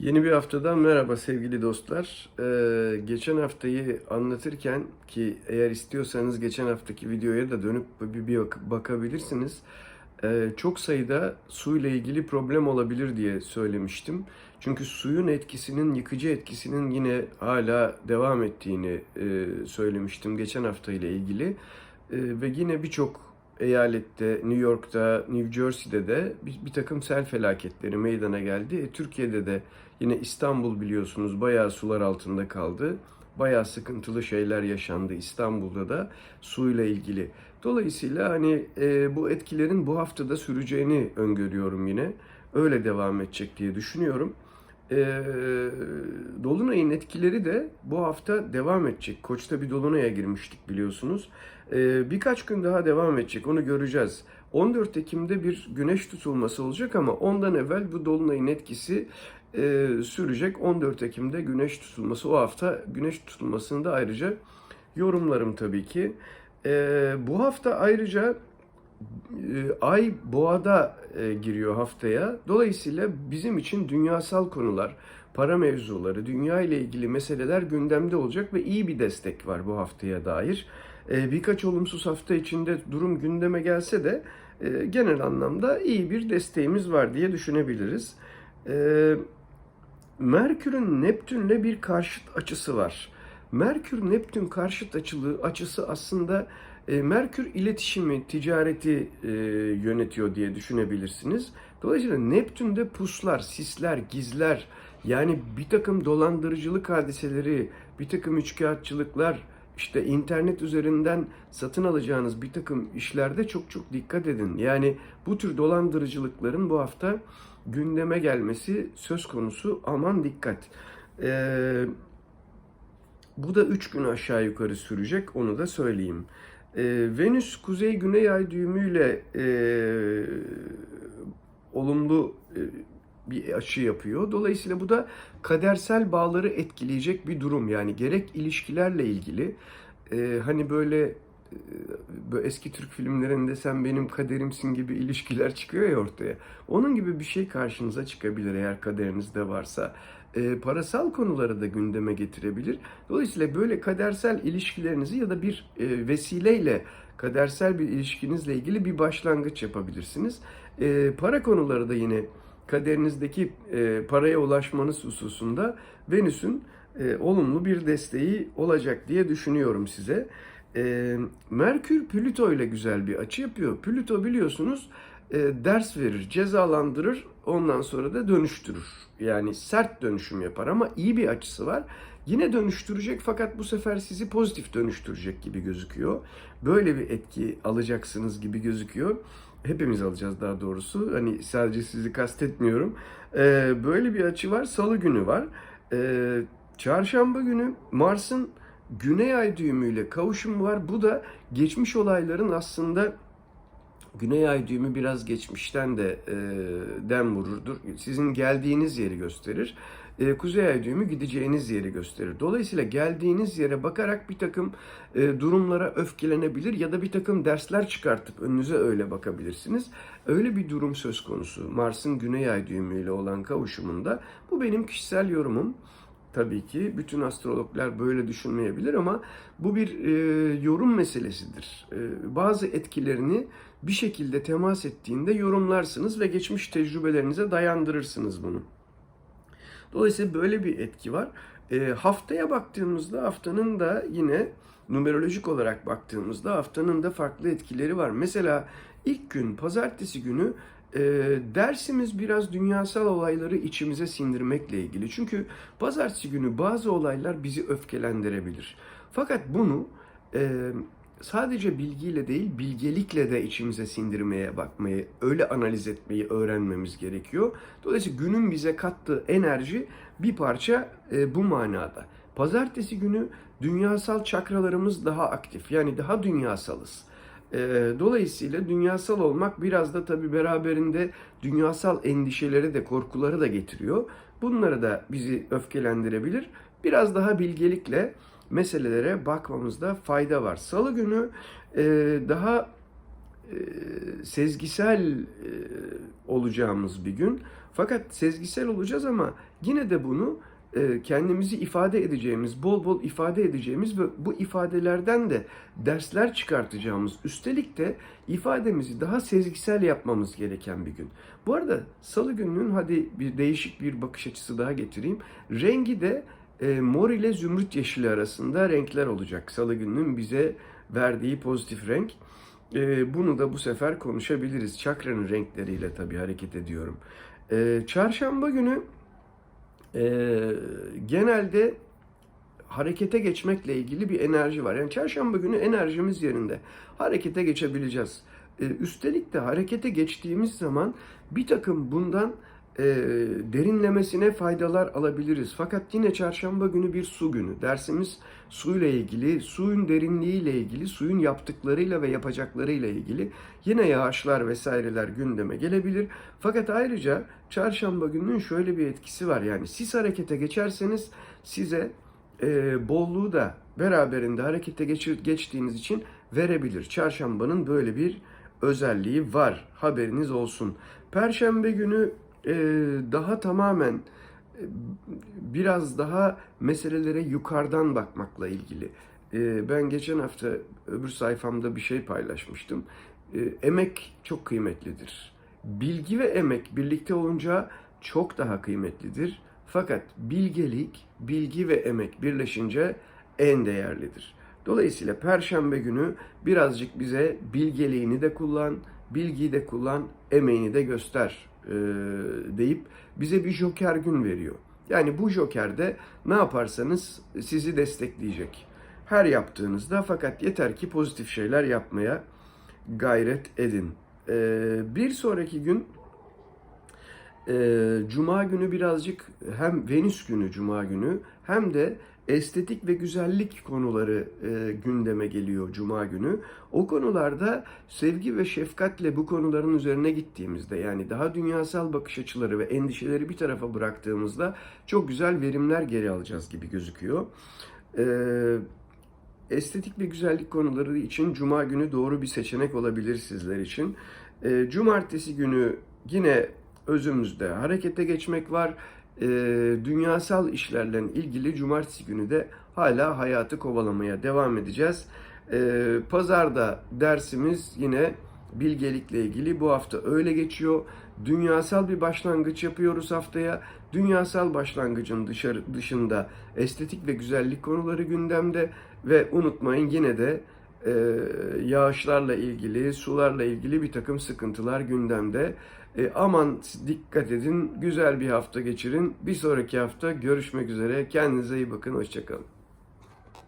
Yeni bir haftadan merhaba sevgili dostlar. Ee, geçen haftayı anlatırken ki eğer istiyorsanız geçen haftaki videoya da dönüp bir, bir bak- bakabilirsiniz. Ee, çok sayıda suyla ilgili problem olabilir diye söylemiştim. Çünkü suyun etkisinin, yıkıcı etkisinin yine hala devam ettiğini e, söylemiştim geçen hafta ile ilgili. E, ve yine birçok eyalette, New York'ta, New Jersey'de de bir, bir takım sel felaketleri meydana geldi. E, Türkiye'de de yine İstanbul biliyorsunuz bayağı sular altında kaldı. Bayağı sıkıntılı şeyler yaşandı İstanbul'da da suyla ilgili. Dolayısıyla hani e, bu etkilerin bu haftada süreceğini öngörüyorum yine. Öyle devam edecek diye düşünüyorum. E, Dolunay'ın etkileri de bu hafta devam edecek. Koç'ta bir Dolunay'a girmiştik biliyorsunuz. E, birkaç gün daha devam edecek onu göreceğiz. 14 Ekim'de bir güneş tutulması olacak ama ondan evvel bu Dolunay'ın etkisi e, sürecek. 14 Ekim'de güneş tutulması o hafta güneş tutulmasını da ayrıca yorumlarım tabii ki. E, bu hafta ayrıca Ay boğada e, giriyor haftaya. Dolayısıyla bizim için dünyasal konular, para mevzuları, dünya ile ilgili meseleler gündemde olacak ve iyi bir destek var bu haftaya dair. E, birkaç olumsuz hafta içinde durum gündeme gelse de e, genel anlamda iyi bir desteğimiz var diye düşünebiliriz. E, Merkür'ün Neptün'le bir karşıt açısı var. Merkür Neptün karşıt açılı açısı aslında e, Merkür iletişimi, ticareti e, yönetiyor diye düşünebilirsiniz. Dolayısıyla Neptün'de puslar, sisler, gizler yani bir takım dolandırıcılık hadiseleri, bir takım üçkağıtçılıklar, işte internet üzerinden satın alacağınız bir takım işlerde çok çok dikkat edin. Yani bu tür dolandırıcılıkların bu hafta gündeme gelmesi söz konusu. Aman dikkat. Ee, bu da 3 gün aşağı yukarı sürecek onu da söyleyeyim. Ee, Venüs kuzey güney ay düğümüyle e, olumlu e, bir açı yapıyor. Dolayısıyla bu da kadersel bağları etkileyecek bir durum. Yani gerek ilişkilerle ilgili e, hani böyle e, eski Türk filmlerinde sen benim kaderimsin gibi ilişkiler çıkıyor ya ortaya. Onun gibi bir şey karşınıza çıkabilir eğer kaderinizde varsa. E, parasal konuları da gündeme getirebilir. Dolayısıyla böyle kadersel ilişkilerinizi ya da bir e, vesileyle kadersel bir ilişkinizle ilgili bir başlangıç yapabilirsiniz. E, para konuları da yine kaderinizdeki e, paraya ulaşmanız hususunda Venüs'ün e, olumlu bir desteği olacak diye düşünüyorum size. E, Merkür Plüto ile güzel bir açı yapıyor. Plüto biliyorsunuz e, ders verir, cezalandırır, ondan sonra da dönüştürür. Yani sert dönüşüm yapar ama iyi bir açısı var. Yine dönüştürecek fakat bu sefer sizi pozitif dönüştürecek gibi gözüküyor. Böyle bir etki alacaksınız gibi gözüküyor. Hepimiz alacağız daha doğrusu. Hani sadece sizi kastetmiyorum. Ee, böyle bir açı var. Salı günü var. Ee, çarşamba günü Mars'ın Güney Ay düğümüyle kavuşumu var. Bu da geçmiş olayların aslında Güney Ay düğümü biraz geçmişten de e, dem vururdur. Sizin geldiğiniz yeri gösterir. E, Kuzey Ay düğümü gideceğiniz yeri gösterir. Dolayısıyla geldiğiniz yere bakarak bir takım e, durumlara öfkelenebilir ya da bir takım dersler çıkartıp önünüze öyle bakabilirsiniz. Öyle bir durum söz konusu. Mars'ın Güney Ay düğümüyle olan kavuşumunda. Bu benim kişisel yorumum. Tabii ki bütün astrologlar böyle düşünmeyebilir ama bu bir e, yorum meselesidir. E, bazı etkilerini bir şekilde temas ettiğinde yorumlarsınız ve geçmiş tecrübelerinize dayandırırsınız bunu. Dolayısıyla böyle bir etki var. E, haftaya baktığımızda haftanın da yine numerolojik olarak baktığımızda haftanın da farklı etkileri var. Mesela ilk gün pazartesi günü e, dersimiz biraz dünyasal olayları içimize sindirmekle ilgili. Çünkü pazartesi günü bazı olaylar bizi öfkelendirebilir. Fakat bunu e, sadece bilgiyle değil, bilgelikle de içimize sindirmeye bakmayı, öyle analiz etmeyi öğrenmemiz gerekiyor. Dolayısıyla günün bize kattığı enerji bir parça e, bu manada. Pazartesi günü dünyasal çakralarımız daha aktif. Yani daha dünyasalız. E, dolayısıyla dünyasal olmak biraz da tabii beraberinde dünyasal endişeleri de korkuları da getiriyor. Bunları da bizi öfkelendirebilir. Biraz daha bilgelikle meselelere bakmamızda fayda var. Salı günü e, daha e, sezgisel e, olacağımız bir gün. Fakat sezgisel olacağız ama yine de bunu kendimizi ifade edeceğimiz, bol bol ifade edeceğimiz ve bu ifadelerden de dersler çıkartacağımız, üstelik de ifademizi daha sezgisel yapmamız gereken bir gün. Bu arada salı gününün hadi bir değişik bir bakış açısı daha getireyim. Rengi de e, mor ile zümrüt yeşili arasında renkler olacak. Salı gününün bize verdiği pozitif renk. E, bunu da bu sefer konuşabiliriz. Çakranın renkleriyle tabii hareket ediyorum. E, çarşamba günü e, genelde harekete geçmekle ilgili bir enerji var. Yani çarşamba günü enerjimiz yerinde. Harekete geçebileceğiz. E, üstelik de harekete geçtiğimiz zaman bir takım bundan e, derinlemesine faydalar alabiliriz. Fakat yine çarşamba günü bir su günü. Dersimiz suyla ilgili, suyun derinliğiyle ilgili, suyun yaptıklarıyla ve yapacaklarıyla ilgili yine yağışlar vesaireler gündeme gelebilir. Fakat ayrıca çarşamba gününün şöyle bir etkisi var. Yani siz harekete geçerseniz size e, bolluğu da beraberinde harekete geçir, geçtiğiniz için verebilir. Çarşambanın böyle bir özelliği var. Haberiniz olsun. Perşembe günü e, daha tamamen e, biraz daha meselelere yukarıdan bakmakla ilgili. E, ben geçen hafta öbür sayfamda bir şey paylaşmıştım. Emek çok kıymetlidir. Bilgi ve emek birlikte olunca çok daha kıymetlidir. Fakat bilgelik, bilgi ve emek birleşince en değerlidir. Dolayısıyla Perşembe günü birazcık bize bilgeliğini de kullan, bilgiyi de kullan, emeğini de göster e, deyip bize bir joker gün veriyor. Yani bu jokerde ne yaparsanız sizi destekleyecek. Her yaptığınızda fakat yeter ki pozitif şeyler yapmaya gayret edin. E, bir sonraki gün e, Cuma günü birazcık hem Venüs günü Cuma günü hem de estetik ve güzellik konuları e, gündeme geliyor Cuma günü. O konularda sevgi ve şefkatle bu konuların üzerine gittiğimizde yani daha dünyasal bakış açıları ve endişeleri bir tarafa bıraktığımızda çok güzel verimler geri alacağız gibi gözüküyor. E, estetik ve güzellik konuları için Cuma günü doğru bir seçenek olabilir sizler için. E, Cumartesi günü yine özümüzde harekete geçmek var. E, dünyasal işlerle ilgili cumartesi günü de hala hayatı kovalamaya devam edeceğiz. E, pazarda dersimiz yine bilgelikle ilgili bu hafta öyle geçiyor. Dünyasal bir başlangıç yapıyoruz haftaya. Dünyasal başlangıcın dışarı, dışında estetik ve güzellik konuları gündemde ve unutmayın yine de e, yağışlarla ilgili, sularla ilgili bir takım sıkıntılar gündemde. E, aman dikkat edin, güzel bir hafta geçirin. Bir sonraki hafta görüşmek üzere. Kendinize iyi bakın, hoşçakalın.